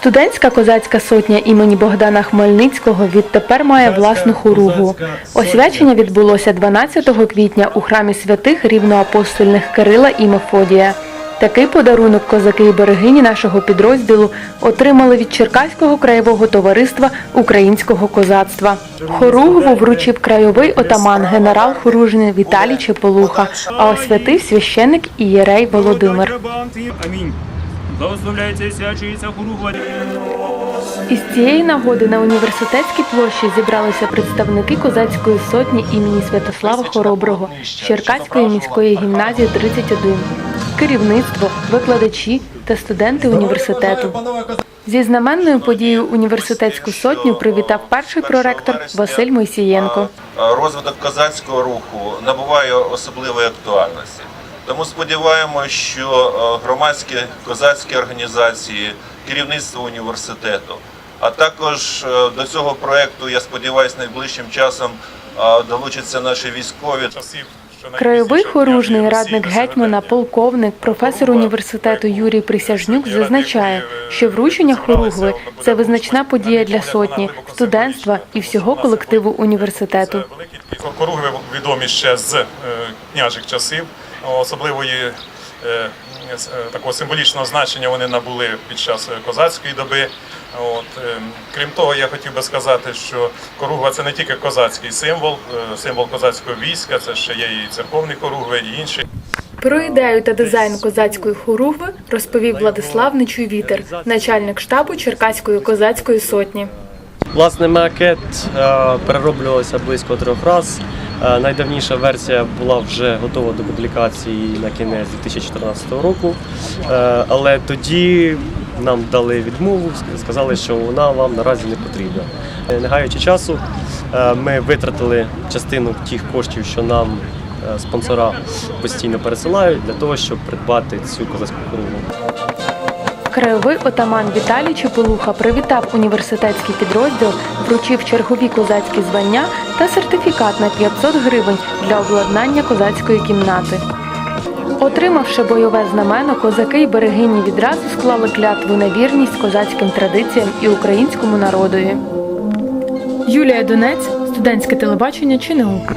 Студентська козацька сотня імені Богдана Хмельницького відтепер має власну хоругву. Освячення відбулося 12 квітня у храмі святих рівноапостольних Кирила і Мефодія. Такий подарунок козаки і берегині нашого підрозділу отримали від Черкаського краєвого товариства українського козацтва. Хоругву вручив краєвий отаман генерал Хоружний Віталій Чеполуха, а освятив священник Ієрей Володимир. Амінь. І свячується хуругва. Із цієї нагоди на університетській площі зібралися представники козацької сотні імені Святослава Хороброго з Черкаської міської гімназії 31, керівництво, викладачі та студенти університету. Зі знаменною подією університетську сотню привітав перший проректор Василь Мойсієнко. розвиток козацького руху набуває особливої актуальності. Тому сподіваємося, що е, громадські козацькі організації, керівництво університету, а також е, до цього проекту, я сподіваюся, найближчим часом е, долучаться наші військові. Краєвий хоружний радник гетьмана, полковник, професор університету Юрій Присяжнюк зазначає, що вручення хоругви це визначна подія для сотні, студентства і всього колективу університету. Коруги відомі ще з княжих часів. Особливої е, е, такого символічного значення вони набули під час е, козацької доби. От, крім того, я хотів би сказати, що коругва це не тільки козацький символ, символ козацького війська, це ще є і церковні коругви, і інші. Про ідею та дизайн козацької хоругви розповів Владислав Нечуй-Вітер, начальник штабу Черкаської козацької сотні. Власне, макет перероблювався близько трьох разів. Е, Найдавніша версія була вже готова до публікації на кінець 2014 року. Е, Але тоді нам дали відмову, сказали, що вона вам наразі не потрібна. Е, Не гаючи часу, ми витратили частину тих коштів, що нам спонсора постійно пересилають, для того, щоб придбати цю козацьку коругу. Краєвий отаман Віталій Чеполуха привітав університетський підрозділ, вручив чергові козацькі звання та сертифікат на 500 гривень для обладнання козацької кімнати. Отримавши бойове знамено, козаки й берегині відразу склали клятву на вірність козацьким традиціям і українському народові. Юлія Донець, студентське телебачення науки.